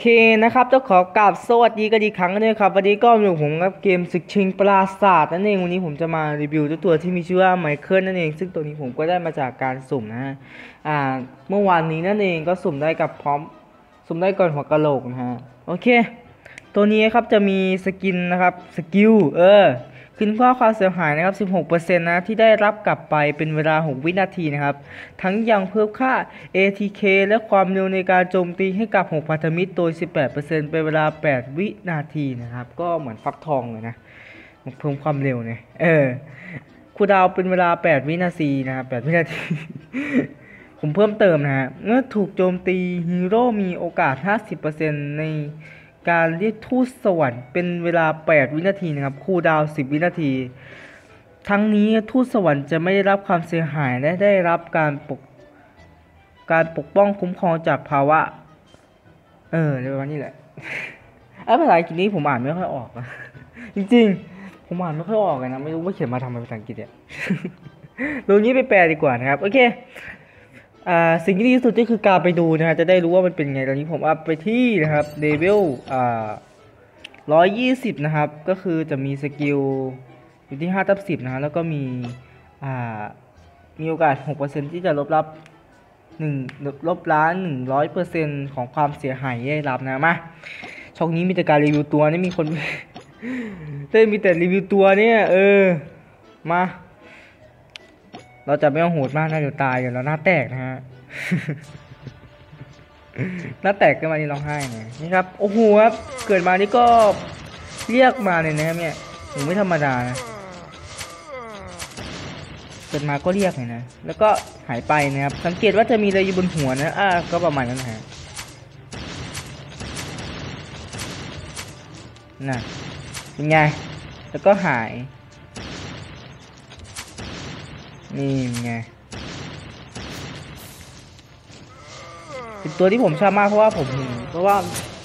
เคนะครับเจ้าขอกราบสวัสดีกันอีกครั้งด้วยครับวันนี้ก็อยู่ผมกับเกมศึกชิงปราศาสตร์นั่นเองวันนี้ผมจะมารีวิวเจ้าตัวที่มีชื่อว่าไมเคิลนั่นเอง ซึ่งตัวนี้ผมก็ได้มาจากการสุ่มนะฮะอ่าเมื่อวานนี้นั่นเองก็สุ่มได้กับพร้อมสุ่มได้ก่อนหัวกะโหลกนะฮะโอเค ตัวนี้ครับจะมีสกินนะครับสกิลเออ ขึ้นข้อความเสียหายนะครับ 16%นะที่ได้รับกลับไปเป็นเวลา 6 วินาทีนะครับ ทั้งยังเพิ่มค่า ATK และความเร็วในการโจมตีให้กับ 6 พันธมิตรโดย 18%เป็นเวลา 8 วินาทีนะครับ ก็เหมือนฟักทองเลยนะเพิ่มความเร็วเนี่ยเออคูดาวเป็นเวลา 8 วินาทีนะครับ 8 วินาที ผมเพิ่มเติมนะฮะเมื่อถูกโจมตีฮีโร่มีโอกาส 50%ใน การเรียกทูตสวรรค์เป็นเวลา 8 วินาทีนะครับคูลดาว 10 วินาที ทั้งนี้ทูตสวรรค์จะไม่ได้รับความเสียหายและได้รับการปกการปกป้องคุ้มครองจากภาวะ เออในประมาณนี้แหละไอ้ภาษาอังกฤษนี้ผมอ่านไม่ค่อยออกอะจริงๆ ผมอ่านไม่ค่อยออกเลยนะ ไม่รู้ว่าเขียนมาทำเป็นภาษาอังกฤษเนี่ยตรงนี้ไปแปลดีกว่านะครับ โอเค อ่าสิ่งที่ดีที่สุดก็คือการไปดูนะฮะจะได้รู้ว่ามันเป็นไงตอนนี้ผมอัพไปที่นะครับเลเวลอ่าร้อยยี่สิบนะครับ ก็คือจะมีสกิลอยู่ที่ห้าทับสิบนะฮะแล้วก็มีอ่ามีโอกาสหกเปอร์เซ็นที่จะลบรับหนึ่งลบล้านหนึ่งร้อยเปอร์เซ็นของความเสียหายที่ได้รับนะมาช่องนี้มีแต่การรีวิวตัวนี่มีคนเต้มีแต่รีวิวตัวเนี่ยเออมา เราจะไม่เอาโหดมากนะเดี๋ยวตายเดี๋ยวเราหน้าแตกนะฮะหน้าแตกขึ้นมานี่ร้องไห้ไงนี่ครับโอ้โหครับเกิดมานี่ก็เรียกมาเลยนะครับเนี่ยผมไม่ธรรมดานะเกิดมาก็เรียกเลยนะแล้วก็หายไปนะครับ สังเกตว่าจะมีอะไรอยู่บนหัวนะอ่าก็ประมาณนั้นนะฮะน่ะเป็นไงแล้วก็หาย นี่ไงเป็นตัวที่ผมชอบมากเพราะว่าผมเห็นเพราะว่า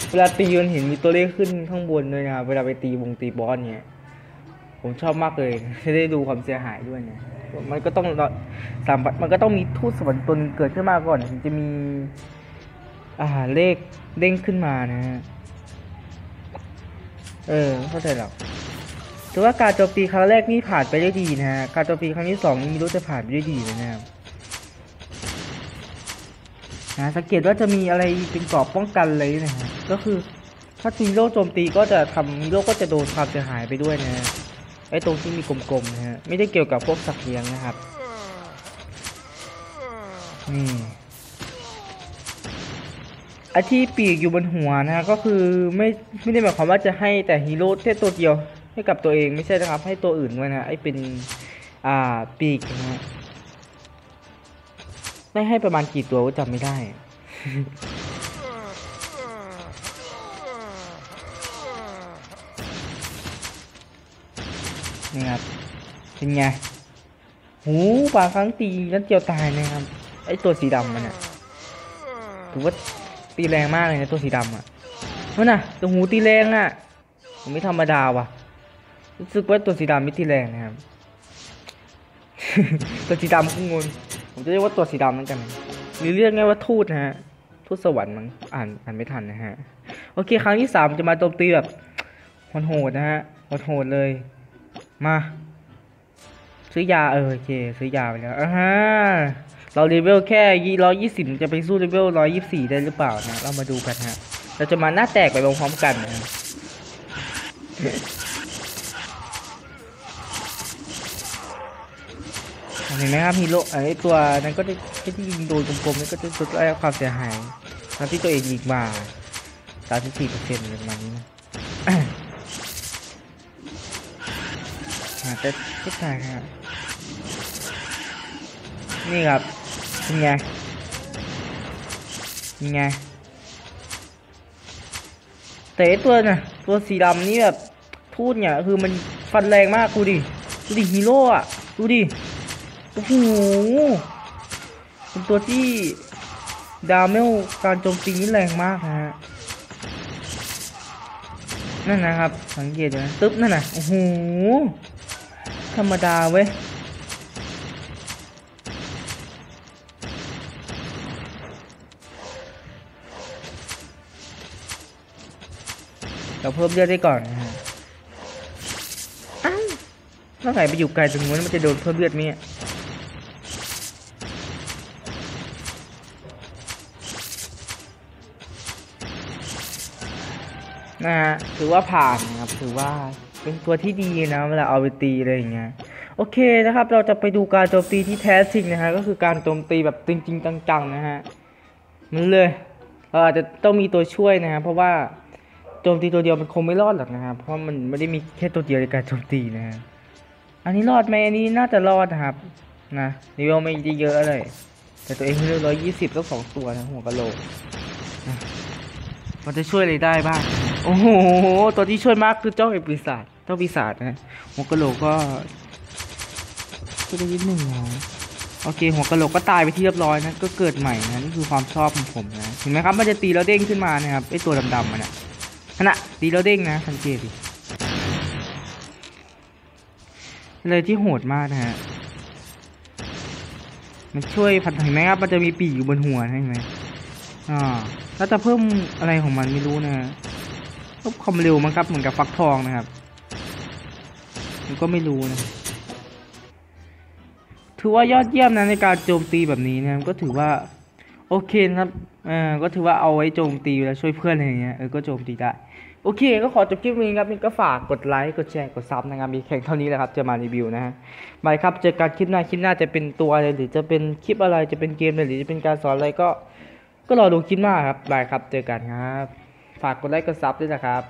เวลาตีมันเห็นมีตัวเลขขึ้นข้างบนด้วยนะครับเวลาไปตีวงตีบอสเนี่ยผมชอบมากเลยจะได้ดูความเสียหายด้วยเนี่ยมันก็ต้องสามมันก็ต้องมีทูตสวรรค์ตนเกิดขึ้นมาก่อนถึงจะมีอ่าเลขเด้งขึ้นมานะฮะเออเข้าใจหรอ กแต่ว่าการโจมตีครั้งแรกนี่ผ่านไปได้ดีนะฮะ การโจมตีครั้งที่สองนี่ไม่รู้จะผ่านไปได้ดีเลยนะครับนะสังเกตว่าจะมีอะไรเป็นกรอบป้องกันเลยนะฮะ ก็คือถ้าฮีโร่โจมตีก็จะทำฮีโร่ก็จะโดนความเสียหายไปด้วยนะฮะไอ้ตรงที่มีกลมๆนะฮะ ไม่ได้เกี่ยวกับพวกสัตว์เลี้ยงนะครับ นี่ไอ้ที่ปีกอยู่บนหัวนะฮะก็คือไม่ไม่ได้หมายความว่าจะให้แต่ฮีโร่แค่ตัวเดียว ให้กับตัวเองไม่ใช่นะครับ ให้ตัวอื่นด้วยนะไอ้เป็นอ่าปีกนะฮะได้ให้ประมาณกี่ตัวก็จำไม่ได้ นี่ครับเป็นไงหูบางครั้งตีนัดเดียวตายนะครับ ไอตัวสีดำมันอะถือว่าตีแรงมากเลยนะตัวสีดำอะนั่นน่ะตัวหูตีแรงอะผมไม่ธรรมดาว่ะ รู้สึกว่าตัวสีดำไม่ตีแรงนะครับ ตัวสีดำขึ้นงนผมจะเรียกว่าตัวสีดำเหมือนกันหรือเรียกง่ายว่าทูตนะฮะทูตสวรรค์มั้งอ่านอ่านไม่ทันนะฮะโอเค ครั้งที่สามจะมาโจมตีแบบโหดนะฮะโหดเลย มา ซื้อยาเออโอเค ซื้อยาไปแล้วอ่าฮะเราเลเวลแค่ยี่ร้อยยี่สิบจะไปสู้เลเวลร้อยยี่สี่ได้หรือเปล่านะ เรามาดูกันฮะ เราจะมาหน้าแตกไปพร้อมๆกันนะฮะ เห็นไหมครับฮีโร่ไอ้ตัวนั้นก็จะที่ยิงโดนกลมๆนั่ก็จะลดได้ความเสียหายทั้งที่ตัวเองยิงมา34เปอร์เซ็นต์ประมาณนี้นะอ่าแต่ก็ใช่ครับนี่ครับเป็นไงเป็นไงแต่ตัวน่ะตัวสีดำนี่แบบพูดเนี่ยคือมันฟันแรงมากกูดิ ดูดิฮีโร่อะดูดิ โอ้โหเป็นตัวที่ดาเมลการโจมตีนี่แรงมากนะฮะนั่นนะครับ สังเกตดูนะตึ๊บนั่นนะโอ้โหธรรมดาเว้ยเราเพิ่มเลือดได้ก่อนนะฮะอ้าวถ้าไงไปอยู่ไกลตรงนู้นมันจะโดนเพิ่มเลือดไหม นะฮะถือว่าผ่านนะครับถือว่าเป็นตัวที่ดีนะเวลาเอาไปตีอะไรอย่างเงี้ยโอเคนะครับ เราจะไปดูการโจมตีที่แท้จริงนะฮะก็คือการโจมตีแบบจริงๆจังๆนะฮะมันเลยเราอาจจะต้องมีตัวช่วยนะฮะเพราะว่าโจมตีตัวเดียวมันคงไม่รอดหรอกนะครับเพราะมันไม่ได้มีแค่ตัวเดียวในการโจมตีนะฮะอันนี้รอดไหมอันนี้น่าจะรอดนะครับนะรีเวลไม่ได้เยอะอะไรแต่ตัวเองเลือกร้อยยี่สิบก็สองตัวนะหัวกะโหลกมันจะช่วยอะไรได้บ้าง โอ้โห ตัวที่ช่วยมากคือเจ้าเอปีศาจเจ้าปีศาจนะหัวกะโหลกก็ช่วยได้นิดหนึ่งแล้วโอเค หัวกะโหลกก็ตายไปที่เรียบร้อยนะก็เกิดใหม่นะนี่คือความชอบของผมนะเห็นไหมครับมันจะตีแล้วเด้งขึ้นมานะครับไอตัวดำๆมันนะขณะตีแล้วเด้งนะสังเกตดิเลยที่โหดมากนะฮะมันช่วยพันเห็นไหมครับมันจะมีปีกอยู่บนหัวใช่ไหมอ่าแล้วจะเพิ่มอะไรของมันไม่รู้นะ ฮะเพิ่มความเร็วมั้งครับ เหมือนกับฟักทองนะครับมันก็ไม่รู้นะถือว่ายอดเยี่ยมนะในการโจมตีแบบนี้นะก็ถือว่าโอเคนะครับเออก็ถือว่าเอาไว้โจมตีแล้วช่วยเพื่อนอะไรอย่างเงี้ยเออก็โจมตีได้โอเค ก็ขอจบคลิปนี้ครับนี่ก็ฝากกดไลค์กดแชร์กดซับนะครับมีแข่งเท่านี้แหละครับจะมารีวิวนะฮะบายครับเจอกันคลิปหน้าคลิปหน้าจะเป็นตัวอะไรหรือจะเป็นคลิปอะไรจะเป็นเกมอะไรหรือจะเป็นการสอนอะไรก็ ก็รอดูคลิปหน้าครับบายครับเจอกันครับ ฝากกดไลค์กดซับด้วยนะครับ